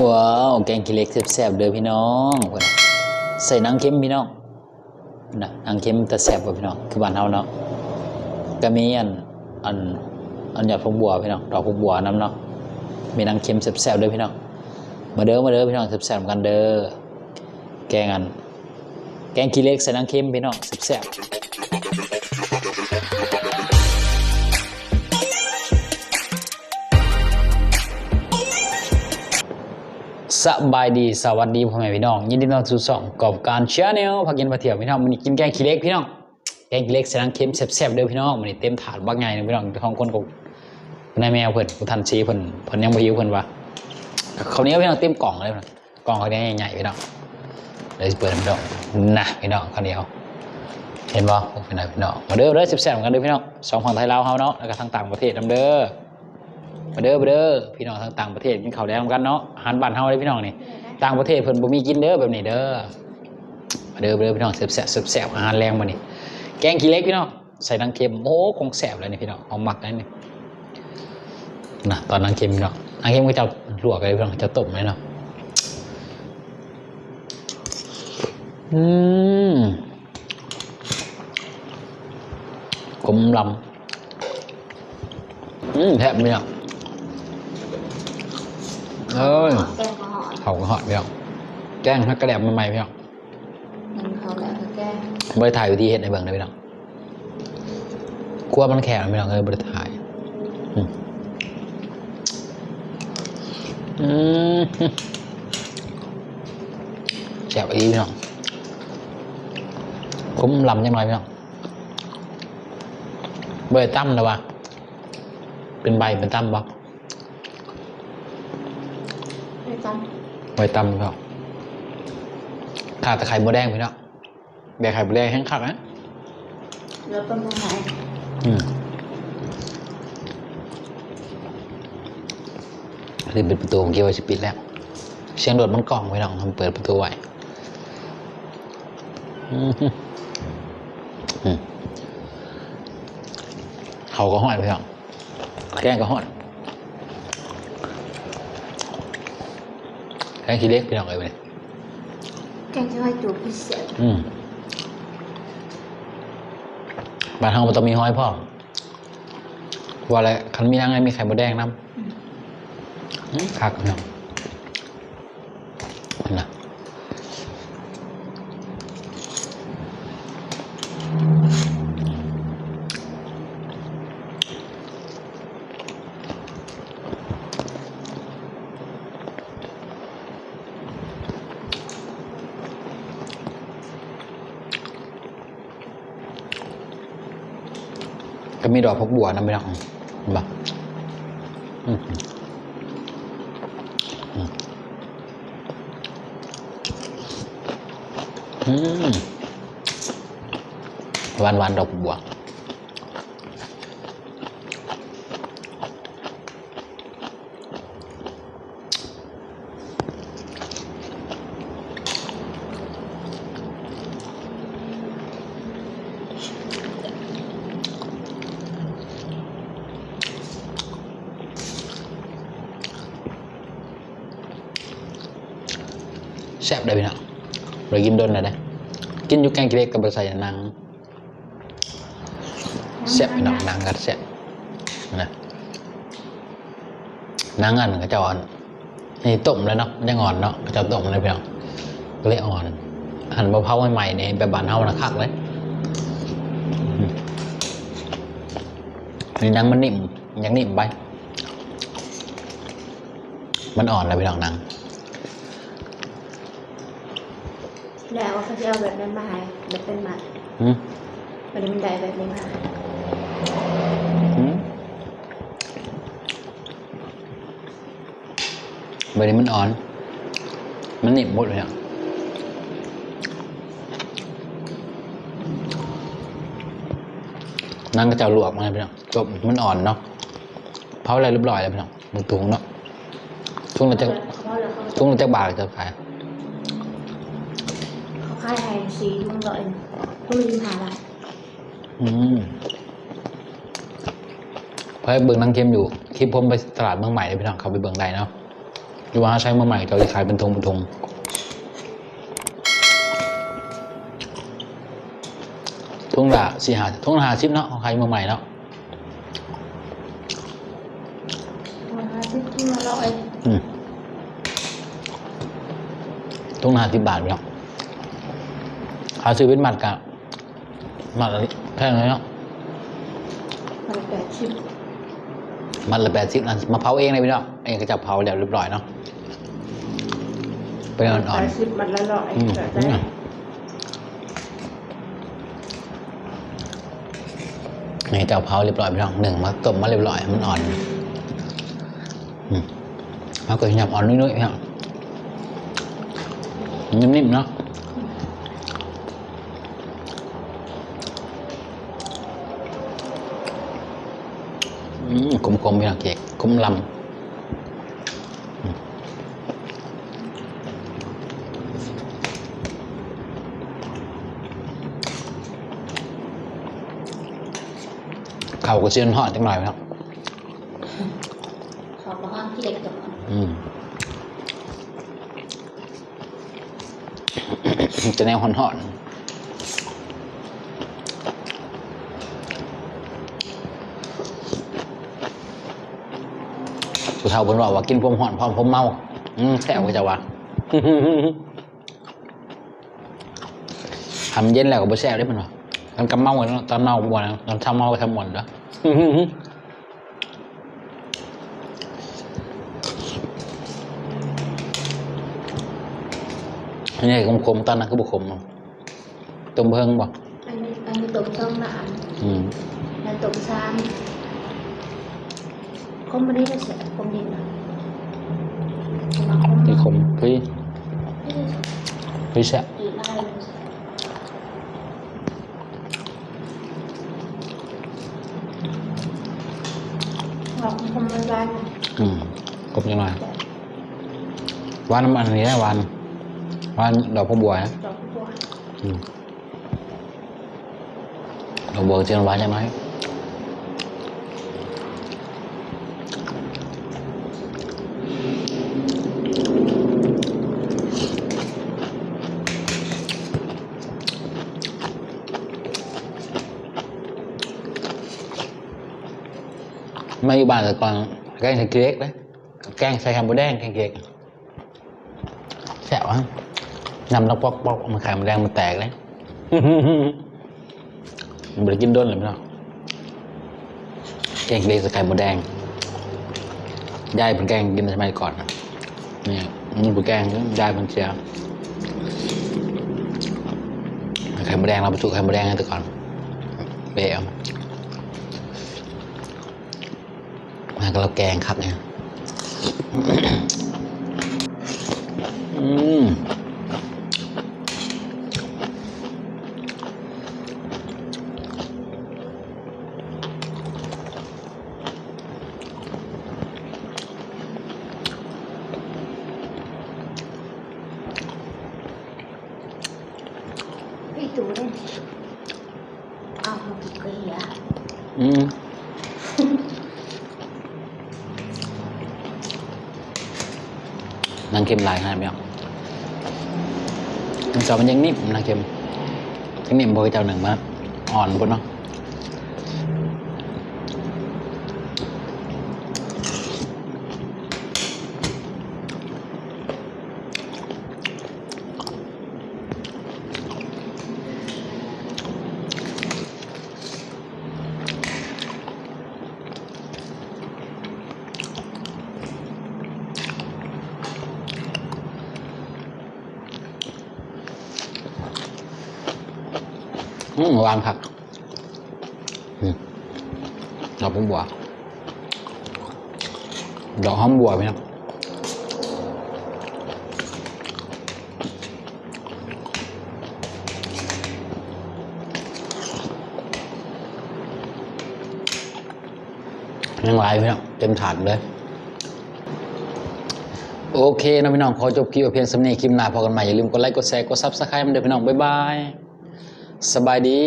ว้าวแกงขี้เล็กแซ่บๆเด้อพี่น้องใส่นังเค็มพี่น้องนะนังเค็มแต่แซ่บกว่าพี่น้องคือบ้านเฮาเนาะก็มีอันอันอันหยอดพวกบัวพี่น้องดอกพวกบัวนํเนาะมีนังเค็มแซ่บๆเด้อพี่น้องมาเด้อมาเด้อพี่น้องแซ่บๆกันเด้อแกงอันแกงขี้เล็กใส่นังเค็มพี่น้องแซ่บๆ สบายดีสวัสดีพ่อแม่พี่น้องยินดีต้อนรับสู่ช่องกอบการชาแนลพักกินมาเที่ยวพี่น้องวันนี้กินแกงขี้เล็กพี่น้องแกงขี้เล็กใส่น้ำเค็มแซ่บๆเด้อพี่น้องวันนี้เต็มถาดบักใหญ่เลยพี่น้องของคนกูนายแมวเพิ่นกูทันชีเพิ่นเพิ่นยังบ่หิวเพิ่นว่าคราวนี้พี่น้องเต็มกล่องเลยพี่น้องกล่องเขาวนี้ใหญ่ๆพี่น้องเดี๋ยวเปิดพี่น้องนะพี่น้องข้าวเหนียวเห็นบ่พี่น้องพี่น้องมาเด้อเด้อแซ่บๆกันเด้อพี่น้องสองฝั่งไทยลาวเฮาเนาะแล้วก็ทางต่างประเทศนํเด้อ มาเด้อมาเด้อพี่น้องทางต่างประเทศกินข้าวแดงกันเนาะอาหารบ้านเฮาเลยพี่น้องนี่ต่างประเทศเพิ่นบ่มีกินเด้อแบบนี้เด้อมาเด้อมาเด้อพี่น้องแซ่บแซ่บแซ่บอาหารแรงมานี่แกงขี้เหล็กพี่น้องใส่นังเค็มโอ้คงแซ่บเลยนี่พี่น้องเอาหมักเลยนี่นะตอนนังเค็มพี่น้องนังเค็มก็จะลวกเลยพี่น้องจะต้มเลยเนาะอืมกลมลำอืมแทบไม่เอา เอ้ย แกงก็หอมเขาก็หอดพี่น้องแกล้งฮักกระแดบใหม่ๆพี่น้องมันเขาแล้วก็แกงบริถ่ายอยู่ที่เห็ดในเบิ่งเลยพี่น้องกลัวมันแข็งพี่น้องเลยบริถ่ายอืมอืมแซ่บอีพี่น้องคุ้มลำยังไงพี่น้องเบอร์ตั้มนะวะเป็นใบเป็นตั้มบ่ ไม่ต้ องใบตั้มพี่น้องขาดแต่ไข่มดแดงพี่น้องแบกไข่มดแดงแห้งคักนะแล้วต้นมะม่วงอืมรีบปิดประตูของเกียวไว้สิปิดแล้ว เสียงโดดมันกล่องไว้น้องทำเปิดประตูไว้อืมอืมเขาก็หอดไปน้องแกงก็หอด แกงขี้เล็กพี่น้องเลยไปเลยแกงจะให้จูบพิเศษอืมบ้านเฮามันต้องมีห้อยพ่อมว่าอะไรคันมีนางไงมีไข่มดแดงน้ำอืมคักเนาะนะ ก็มีดอกพกบัวนะไม่ต้องเห็นปะอืมอืมอืมหวานหวานดอกบัว แซ่บได้พี่น้องเรากินโดนเลยได้กินอยู่แกงกิเลสกับบะใส่หนังแซ่บพี่น้องหนังกัดแซ่บนะหนังอันก็จะอ่อนนี่ต้มแล้วเนาะมันยังอ่อนเนาะก็จะต้มเลยพี่น้องก็เลยอ่อนหั่นมะพร้าวใหม่ๆนี่แบบบานเฮานะคักเลยอืมนี่หนังมันนิ่มยังนิ่มไป มันอ่อนแล้วพี่น้องหนัง แล้วเขาจะเอาแบบนั้นมาให้แบบเป็นหมัดอืมมันเป็นไดแบบนี้มาอืมใบนี้มันอ่อน มันหนิบหมดเลยอะนั่งก็จะเอาลวกมาเลยพี่น้องจบมันอ่อนเนาะเผาอะไรเรียบร้อยแล้วพี่น้องมันถุงเนาะช่วงเราจะเขาบอกเลยเขาช่วงเราจะบาทจะขาย เขาค่ายไทยซีมึงเลยต้องรีบหาอะไรอืมเพราะเบิ่งนั่งเค็มอยู่คลิปผมไปตลาดเมืองใหม่เลยพี่น้องเขาไปเบิ่งได้เนาะหรือว่าใช้มาใหม่เขาจะขายเป็นธงเป็นธงทุ่งละสี่หาทุ่งละหาชิปเนาะของใครมาใหม่เนาะมาที่ที่มาเราไอ้อืมทุ่งละหาสิบบาทเนาะ หาซื้อเป็นหมัดกับหมัดละแพงเลยเนาะมันแปดสิบหมัดละแปดสิบอันมาเผาเองเลยพี่เนาะเองก็จะเผาแล้วเรียบร้อยเนาะเป็นอ่อนแปดสิบมันละร้อยๆอืมก็อืได้มนี่จะเอาเผาเรียบร้อยพี่น้องหนึ่งมาต้มมาเรียบร้อยมันอ่อนอืมเอาก็หยับอ่อนนุ่ยๆพี่น้องนิ่มๆเนาะ อืมคมๆพี่น้องเค้กคมลำเข่าก็เชียนหอดจังหน่อยครับขอมาห้องที่เด็กจบอืมจะแนวหอนหอน สุเท่าบนว่าว่ากินพวมหอนพร้อมพวมเมา อืมแซ่บก็จะว่าทำเย็นแล้วก็บ่แซ่บได้มันวะตอนกำเมากันเนาะตอนเมาบ่นะตอนทำเมาก็ทำหมดแล้วอันนี้คมๆตอนนั้นคือบุคมเนาะต้มเพิ่งบ่อันนี้อันนี้ตบช่องหนามอืมแล้วตบซ้ำ คมมันนี้จะเสียคมดินนะมาคมที่คมเฮ้ยเฮ้ยแซ่บอีกอะไรเราคมมันร้านอืมคมจังหน่อยหวานน้ำมันอันนี้ได้หวานหวานดอกพะบัวนะดอกบัวอืมดอกบัวเจียนหวานใช่ไหม มาอยู่บ้านแต่ก่อนแกงใส่เค้กเลยแกงใส่แฮมเบอร์แดงแกงเค้กแซ่บวะนำแล้วปอกปอกมันไข่มันแดงมันแตกเลยมันไปกินด้นเลยไมเนาะแกงเค้กใส่ไข่มดแดงยายเป็นแกงกินสมัยก่อนนะเนี่ยมันเป็นแกงยายเป็นเชียร์ไข่มดแดงเราไปจุไข่มดแดงให้แต่ก่อนเบะ มาก็เราแกงครับเนี่ยอืมพี่ตูได้เอามาปิดกระเหียอืม นางเค็มหลายขนาดไหมอะมันจอมันยังนิ่มนางเค็มยังนิ่มพอเจ้าหนึ่งมาอ่อนบนเนาะ อืมหวานผักอืมดอกบัว ดอกหอมบัวไหมครับยังไหลพี่น้องเต็มถาดเลย โอเคนะพี่น้อง ขอจบคลิปเพียงสำเนีคลิปหน้าพอกันใหม่ อย่าลืมกดไลค์ กดแชร์ กดซับสไครต์มันเด้อพี่น้อง บ๊ายบาย สบายดี